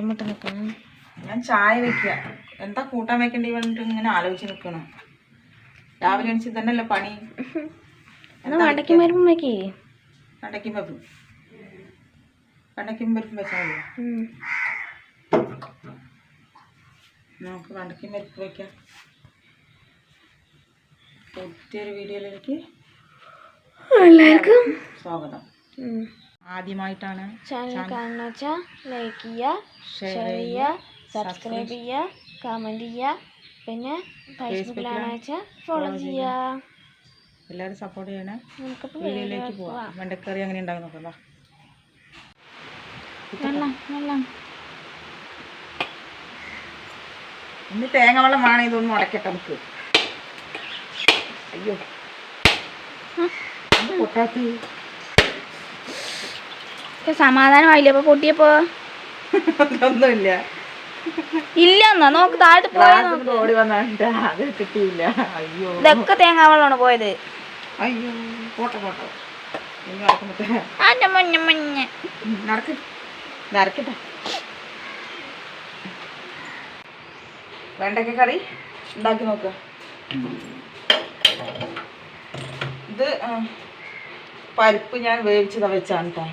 നേരം വിട്ട് നിൽക്കണം ഞാൻ ചായ വെക്കുക എന്താ കൂട്ടാൻ വെക്കേണ്ടി പറഞ്ഞിട്ട് ഇങ്ങനെ ആലോചിച്ച് നിൽക്കണം രാവിലെ എണീച്ച് തന്നെയല്ലേ പണി? വടക്കി മരുമ്പ് വെക്കേ. വടക്കി വെപ്പും വടക്കി പരിപ്പും വെച്ചാൽ നമുക്ക് വടക്കി മരുപ്പ് വയ്ക്കാം പുതിയൊരു വീഡിയോയിലേക്ക് എല്ലാവർക്കും സ്വാഗതം. ആദ്യമായിട്ടാണ് ചാനൽ കാണുന്ന വെച്ചാൽ ലൈക്ക് ചെയ്യുക ഷെയർ ചെയ്യുക സബ്സ്ക്രൈബ് ചെയ്യുക കമന്റ് ചെയ്യുക. പിന്നെ ഫേസ്ബുക്കിലാണ് വെച്ചാൽ ഫോളോ ചെയ്യുക. എല്ലാവരും സപ്പോർട്ട് ചെയ്യണേ. നമുക്കിപ്പോൾ വീഡിയോയിലേക്ക് പോവാം. വെണ്ടക്കറി അങ്ങനെ ഉണ്ടാകും നോക്കാം വാ. വെള്ളം വെള്ളം. ഇന്ന് തേങ്ങ വെള്ളം വേണം ഇതൊന്നും ഉടക്കട്ടെ നമുക്ക്. അയ്യോ. പൊട്ടാത്ത് സമാധാനമായില്ലേ? അപ്പൊ പൊട്ടിയപ്പോ? ഒന്നുമില്ല ഇല്ല എന്നാ നോക്ക് താഴത്ത് തേങ്ങാ ഓടി വന്നിട്ട് അത് കിട്ടിയില്ല. അയ്യോ. ഇതൊക്കെ തേങ്ങാവെള്ളമാണ് പോയത്. അയ്യോ. പോട്ടെ പോട്ടെ. വെണ്ടയ്ക്ക കറി ഉണ്ടാക്കി നോക്കുക ഇത് പരിപ്പ് ഞാൻ വേവിച്ചതാ വെച്ചാണ് കേട്ടോ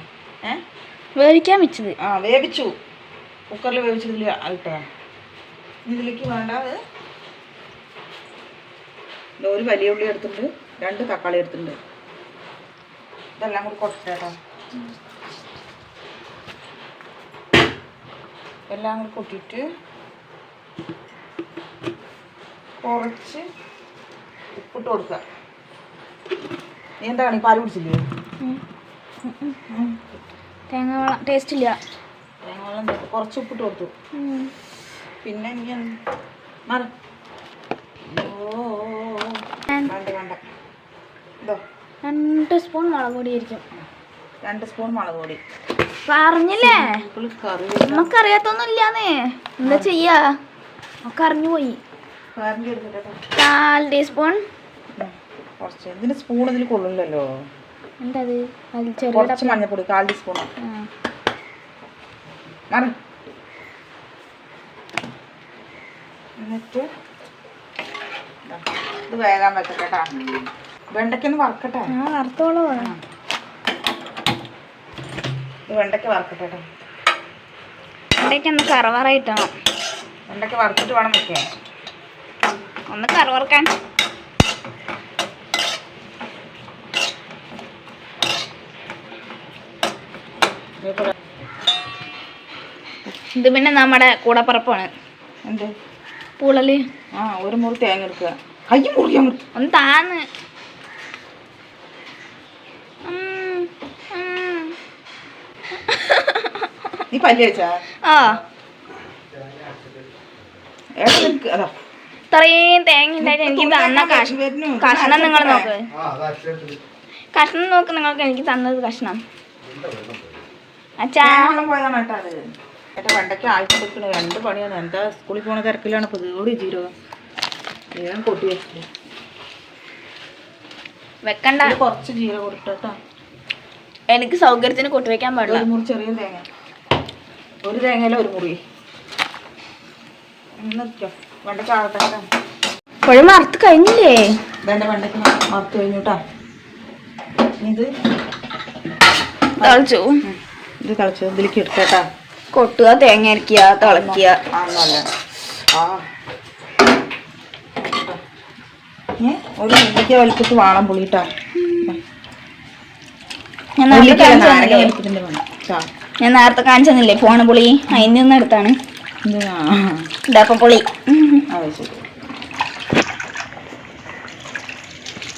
വേവിക്കാൻ വെച്ചത്. ആ വേവിച്ചു. കുക്കറിൽ വേവിച്ചതിൽ ഇട്ടതാണ് ഇതിലേക്ക് വേണ്ടത് ദേ ഒരു വലിയ ഉള്ളി എടുത്തിട്ടുണ്ട് രണ്ട് തക്കാളി എടുത്തിട്ടുണ്ട്. ഇതെല്ലാം കൂടി കൊട്ടേട്ടോ എല്ലാം കൂടി കൊട്ടിയിട്ട് കുറച്ച് ഉപ്പിട്ട് കൊടുക്കുക. നീ എന്താണ് പാൽ കുടിച്ചില്ലേ? തേങ്ങാവെള്ളം ടേസ്റ്റ് ഇല്ല. തേങ്ങ വെള്ളം കുറച്ച് ഉപ്പിട്ട് കൊടുത്തു. പിന്നെ എനിക്ക് വേണ്ട രണ്ട് സ്പൂൺ മുളക് പൊടി ആയിരിക്കും. രണ്ട് സ്പൂൺ മുളക് പൊടി. പറഞ്ഞില്ലേ സിമ്പിൾ കറി ഇല്ലാന്നേ എന്താ ചെയ്യാ? നമുക്ക് അറിഞ്ഞു പോയി കറി എടുത്തിട്ടോ കാൽ ടീസ്പൂൺ കുറച്ച്. ഇതിന് സ്പൂൺ ഇതിൽ കൊള്ളില്ലല്ലോ. എന്താ അത് അതിൽ ചെറിയ കുറച്ച് മഞ്ഞപ്പൊടി കാൽ ടീസ്പൂൺ. മാറി. എന്നിട്ട് ഇതാ, ഇത് വേഗം വെക്കട്ടെ കേട്ടാ വെണ്ടയ്ക്കൊന്ന് വറക്കട്ടെ. ആ വറുത്തോളൂ. ഇത് വെണ്ടയ്ക്ക് വറക്കട്ടെ കേട്ടോ ഇവിടേക്ക് ഒന്ന് കറവറായിട്ടാണ് വെണ്ടയ്ക്ക വറുത്തിട്ട് വേണം വെക്കാൻ. ഒന്ന് കറവറക്കാൻ. ഇത് പിന്നെ നമ്മുടെ കൂടപ്പറപ്പാണ്. എന്ത്? പുളൽ. ആ ഒരു മുറി തേങ്ങ എടുക്കുക. കൈ മുറിക്കാൻ മുറി ഒന്ന് താന്ന്. നീ പല്ല് വെച്ചാ ആ. ഇത്രയും തേങ്ങ ഉണ്ടായിട്ട് എനിക്ക് തന്ന കഷ്ണം കഷ്ണം നിങ്ങൾ നോക്ക്. കഷ്ണം നോക്ക് നിങ്ങൾക്ക് എനിക്ക് തന്നത് കഷ്ണം. വെണ്ടയ്ക്ക് ആഴ്ച രണ്ട് പണിയാണ്. എന്താ സ്കൂളിൽ പോണ തിരക്കിലാണ്. ഇതോട് ജീരകം ജീരകം കൊട്ടി വെക്കണ്ട. കുറച്ച് ജീരകം കൊടുത്തോട്ടോ എനിക്ക് സൗകര്യത്തിന് കൊട്ടുവെക്കാൻ പാടില്ല. ഒരു മുറി ചെറിയ തേങ്ങ. ഒരു തേങ്ങയില ഒരു മുറി. വെണ്ടയ്ക്ക് ആകട്ടെ കേട്ടോ കഴിഞ്ഞില്ലേ? വെണ്ടയ്ക്ക് വറുത്ത് കഴിഞ്ഞു കേട്ടോ ഇത് തിളച്ചു. ഇത് തിളച്ച് ഇതിലേക്ക് എടുത്തേട്ടാ കൊട്ടുക തേങ്ങ അരക്കുക തിളക്കുക ആന്നല്ല ആ. ഒരു നെല്ലിക്ക വലിപ്പിട്ട് വാളം പുളിട്ടാ. ഞാൻ നേരത്തെ കാണിച്ചു തന്നില്ലേ? വലിപ്പത്തിന്റെ വേണം. ചാ ഞാൻ നേരത്തെ കാണിച്ചു തന്നില്ലേ? ഫോണ് പുളി. അതിൽ നിന്ന് എടുത്താണ്. ഇതപ്പ പുളി.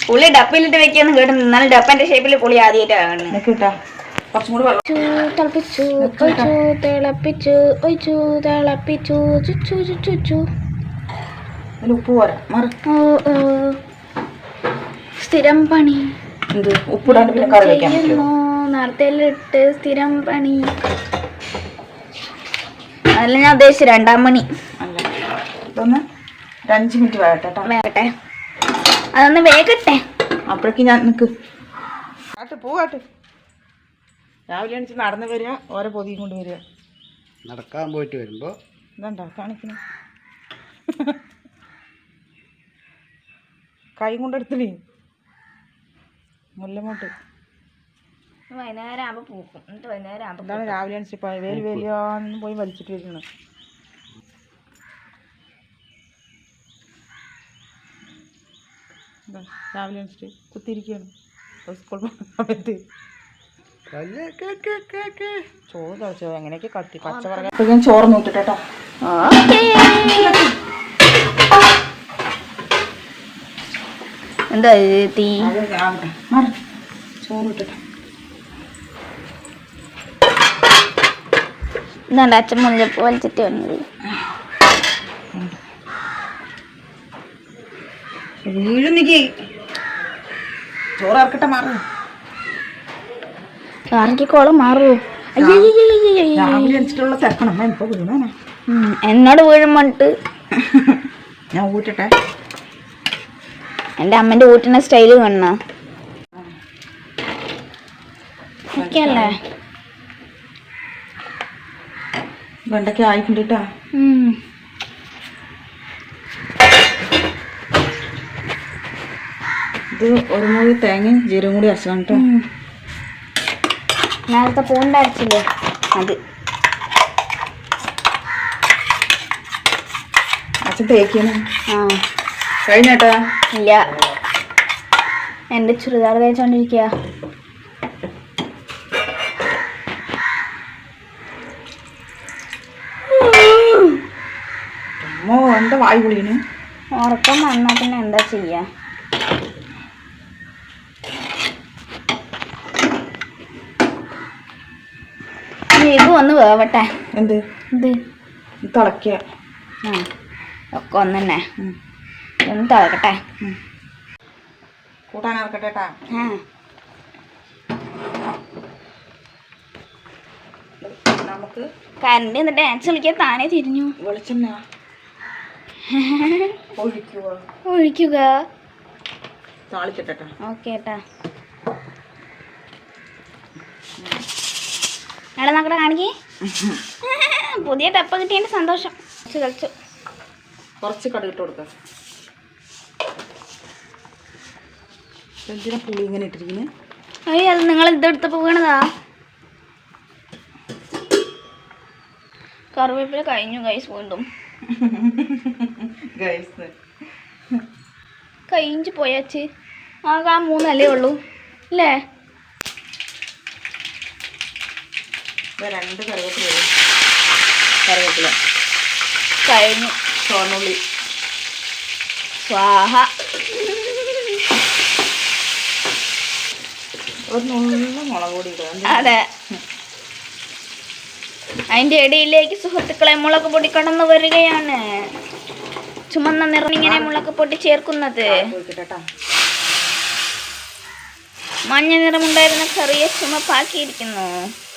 പുളി ഡപ്പയിലിട്ട് വെക്കാന്ന് കേട്ടു എന്നാലും ഡപ്പന്റെ ഷേപ്പിൽ പുളി ആദ്യമായിട്ടാണ് കിട്ടാ. കുറച്ചും കൂടി വെള്ളം. തിളപ്പിച്ചു ഒഴിച്ചു തിളപ്പിച്ചു ഒഴിച്ചു തിളപ്പിച്ചു ചുച്ചു ചുച്ചു ചു അതിൽ ഉപ്പ് പോരാ മറി. സ്ഥിരം പണി. എന്ത്? ഉപ്പിടാണ്ട് പിന്നെ കറി വെക്കാൻ പറ്റുമോ സ്ഥിരം പണി. അതല്ല ഞാൻ ഉദ്ദേശിച്ചു രണ്ടാം മണി അല്ല. ഇതൊന്ന് ഒരു അഞ്ച് മിനിറ്റ് വേകട്ടെ കേട്ടോ. വേകട്ടെ. അതൊന്ന് വേഗട്ടെ അപ്പോഴേക്ക് ഞാൻ നിൽക്ക് കാട്ട് പോവാട്ട് രാവിലെ എണീച്ച് നടന്ന് വരിക ഓരോ പൊതിയും കൊണ്ട് വരിക. നടക്കാൻ പോയിട്ട് വരുമ്പോൾ എന്താ കാണിക്കണേ? കൈ കൊണ്ടെടുത്തില്ലേ മുല്ലമോട്ട്. വൈകുന്നേരം ആകുമ്പോൾ പൂക്കും. എന്നിട്ട് വൈകുന്നേരം ആകുമ്പോൾ എന്താണ് രാവിലെ അനുസരിച്ച് വേലി വേലിയാന്ന് പോയി വലിച്ചിട്ട് വരുന്നത് രാവിലെ എണീച്ചിട്ട് കുത്തിയിരിക്കുകയാണ് സ്കൂൾ പോകുന്ന സമയത്ത് ചോറ് കഴിച്ചോ എങ്ങനെയൊക്കെ കത്തി പച്ചവറ ഞാൻ ചോറ് നോക്കിട്ടോ എന്താ ഇത് തീ ചോറ് ഇട്ടിട്ട് ഇതാണ്ട് അച്ഛൻ മുല്ലപ്പൂ വലിച്ചിട്ട് വന്നത് വീഴുന്നിക്ക് ചോറ് ഇറക്കട്ടെ മാറും കാറിക്കോളം മാറുമോ രാവിലെ അനുസരിച്ചുള്ള തിരക്കണം. അമ്മ ഇപ്പൊ വീണേ എന്നോട് വീഴുമ്പോട്ട് ഞാൻ ഊറ്റട്ടെ. എന്റെ അമ്മന്റെ ഊട്ടുന്ന സ്റ്റൈൽ കാണണ. ഒക്കെയല്ലേ ആയിട്ടുണ്ട് ആയിക്കൊണ്ടിട്ടാ. ഇത് ഒരു മുറി തേങ്ങയും ജീരകം കൂടി അരച്ചാണ് കേട്ടോ നേരത്തെ പൂണ്ടരച്ചില്ലേ അത്. കഴിഞ്ഞേട്ടാ. ഇല്ല. എന്റെ ചുരിദാർ തേച്ചോണ്ടിരിക്കുക എന്താ വായു ഉറക്കം വന്നാൽ പിന്നെ എന്താ ചെയ്യാ? ഇത് ഒന്ന് വേവട്ടെ. എന്ത്? ഇത്. തിളക്കുക ഒക്കെ ഒന്ന് തന്നെ. ഒന്ന് തിളക്കട്ടെ. കൂട്ടാൻ ഇറക്കട്ടെ കേട്ടാ നമുക്ക് കരണ്ട് എന്നിട്ട് ഡാൻസ് കളിക്കാൻ താനേ തിരിഞ്ഞു. വെളിച്ചെണ്ണ ഒഴിക്കുക. ഒഴിക്കുക. താളിക്കട്ടെ ഓക്കെ ഏട്ടാ എടാ നമ്മുടെ കാണിക്കേ. പുതിയ ടപ്പ് കിട്ടിയതിന്റെ സന്തോഷം. കുറച്ച് കളിച്ചു. കുറച്ച് കടുകിട്ട് കൊടുക്കാം. എന്തിനാ പുളി ഇങ്ങനെ ഇട്ടിരിക്കുന്നത് അയ്യോ അത് നിങ്ങൾ ഇതെടുത്തപ്പോൾ വീണതാ. കറിവേപ്പില കഴിഞ്ഞു ഗൈസ് വീണ്ടും. ഗൈസ് കഴിഞ്ഞു പോയാച്ച് ആകെ ആ മൂന്നല്ലേ ഉള്ളൂ. അല്ലേ രണ്ട് കറിവേപ്പില കറിവേപ്പില. കഴിഞ്ഞു ചുവന്നുള്ളി. സ്വാഹ. ഒരു നുള്ളു മുളക് പൊടി അതെ. അതിന്റെ ഇടയിലേക്ക് സുഹൃത്തുക്കളെ മുളക് പൊടി കടന്നു വരികയാണ്. ചുമന്ന നിറം ഇങ്ങനെ മുളക് പൊടി ചേർക്കുന്നത്. മഞ്ഞ നിറമുണ്ടായിരുന്ന കറിയെ ചുമപ്പാക്കിയിരിക്കുന്നു.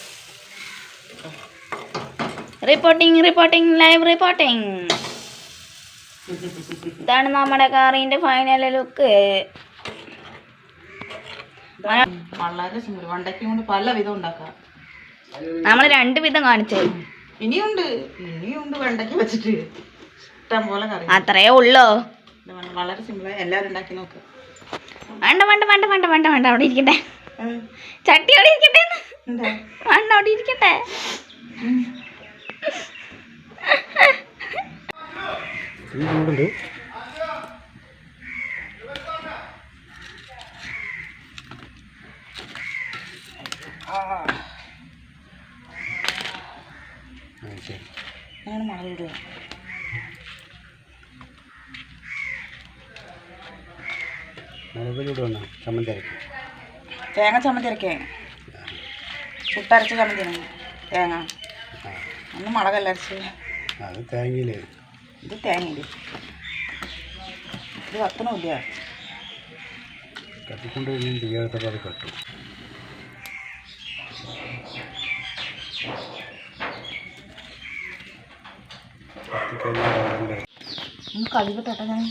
റിപ്പോർട്ടിംഗ് റിപ്പോർട്ടിംഗ് ലൈവ് റിപ്പോർട്ടിംഗ് ഇതാണ് നമ്മുടെ കാറിന്റെ ഫൈനൽ ലുക്ക് വളരെ സിമ്പിൾ വണ്ടയ്ക്കും കൊണ്ട് പല വിധം ഉണ്ടാക്കാം. നമ്മൾ രണ്ട് വിധം കാണിച്ചു. ഇനിയുണ്ട്. ഇനിയുണ്ട് വെണ്ടയ്ക്ക് വെച്ചിട്ട്. ഇഷ്ടം പോലെ കറി. അത്രേ ഉള്ളോ? വളരെ സിമ്പിളായി എല്ലാവരും ഉണ്ടാക്കി നോക്ക്. വേണ്ട വേണ്ട വേണ്ട വേണ്ട വേണ്ട വേണ്ട. അവിടെ ഇരിക്കട്ടെ. ചട്ടി അവിടെ ഇരിക്കട്ടെ. വേണ്ട അവിടെ ഇരിക്കട്ടെ. ഈ ചൂടുണ്ട് ശരി ചമ്മന്തി അരക്കും. തേങ്ങ ചമ്മന്തി അരക്കേ. ചുട്ടരച്ച ചമ്മന്തി തേങ്ങ. ഒന്ന് മുളകല്ല അരച്ച് അത് തേങ്ങയിൽ ഇത് തേങ്ങയില്ലേ ഇത് വത്തണമില്ല കത്തിക്കൊണ്ട് കഴിഞ്ഞാൽ തീയകത്തൊക്കെ അത് കട്ടും. കഴുകട്ടെ ഞാൻ?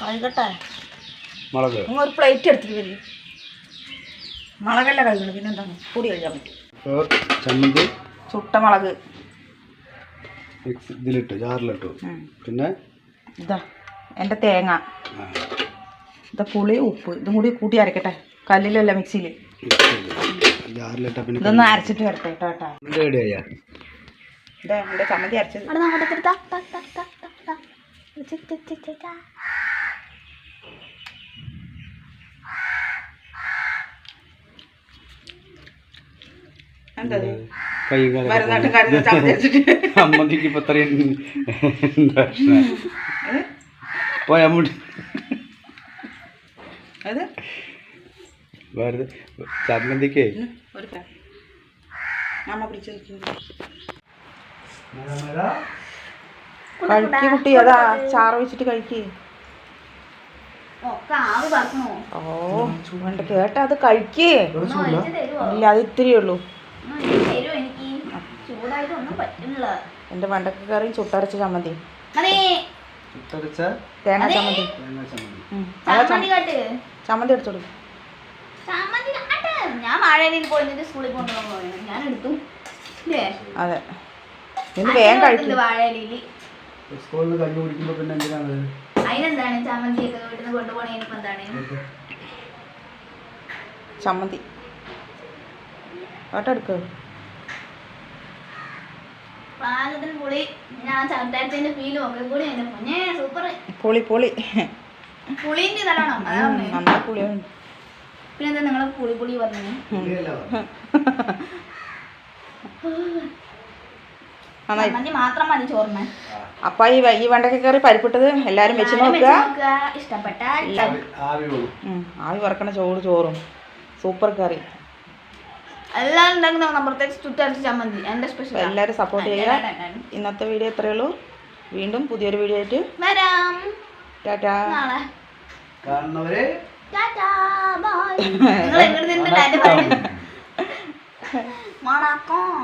കഴുകട്ടെ. മുളക്? നിങ്ങൾ ഒരു പ്ലേറ്റ് എടുത്തിട്ട് വരും. മുളകല്ല കഴുകണം പിന്നെന്താണ്? പൊടി കഴുകാൻ പറ്റും. ചുട്ട മുളക്. മിക്സ് ചാറിലിട്ടു ജാറിലിട്ടു പിന്നെ? ഇതാ എന്റെ തേങ്ങ. ഇതാ പുളി ഉപ്പ് ഇതും കൂടി കൂട്ടി അരക്കട്ടെ. കല്ലിലല്ല മിക്സിയിൽ. ജാറിലിട്ട പിന്നെ ഇതൊന്ന് അരച്ചിട്ട് വരട്ടെ കേട്ടോ കേട്ടോ. റെഡിയായ ഇതാ ചമ്മന്തി അരച്ചത്. എന്താ അമ്മയ്ക്ക് ഇപ്പൊ അത്രയും പോയ വെറുതെ ചമ്മന്തിക്കേ കഴിക്ക് കുട്ടി അതാ ചാറ് വെച്ചിട്ട് കഴിക്ക്. ഓ വേണ്ട കേട്ടാ അത് കഴിക്ക്. ഇല്ല അത് ഇത്തിരി ഉള്ളൂ ഒന്നും ഒഴിച്ച് തരുവോ എനിക്ക് പറ്റില്ല. എന്റെ വെണ്ടക്ക കറിയും ചുട്ടരച്ച ചമ്മന്തി. ചുട്ടരച്ച തേങ്ങ. ചമ്മന്തി. എടുത്തോളൂ ഞാൻ വാഴയിലയിൽ പോയിട്ട് സ്കൂളിൽ കൊണ്ടുപോകാൻ ഞാൻ എടുത്തു. അതെ. ഇന്ന് വേഗം കഴിക്കും. വാഴയിലയിൽ സ്കൂളിൽ കഞ്ഞി കുടിക്കുമ്പോ പിന്നെ എന്തിനാണ്? അതിനെന്താണ്? ചമ്മന്തി ഒക്കെ വീട്ടിൽ നിന്ന് കൊണ്ടുപോകണേനിപ്പോ എന്താണ് ചമ്മന്തി. പാകത്തിന് പുളി. ഞാൻ ഫീലും ഒക്കെ കൂടി എന്റെ പൊന്നെ സൂപ്പർ പുളി പുളി. പുളിന്റെ പറഞ്ഞെ. നന്നായി പുളിയുണ്ട്. പിന്നെന്താ നിങ്ങൾ പുളി പുളി പറഞ്ഞു? അപ്പൊ ഈ വണ്ടൊക്കെ ഈ വെണ്ടക്ക കറി പരിപ്പിട്ടത് എല്ലാരും വെച്ച് എല്ലാവരും നോക്കുക. ഇഷ്ടപ്പെട്ട ഇഷ്ടപ്പെട്ടാൽ ആവി വറക്കണ ചോറ് ചോറും. Super curry. ഉണ്ടാക്കുന്ന ചുറ്റരച്ച് ചമ്മന്തി സ്പെഷ്യൽ എല്ലാവരും സപ്പോർട്ട് ചെയ്യുക. ഇന്നത്തെ വീഡിയോ ഇത്രയേ ഉള്ളൂ. വീണ്ടും പുതിയൊരു വീഡിയോ ആയിട്ട് വരാം. ടാറ്റാ. നാളെ. കാണുന്നവരെ ടാറ്റാ ബൈ നിങ്ങൾ നിന്നിട്ട് പറയുന്നത് മണക്കാം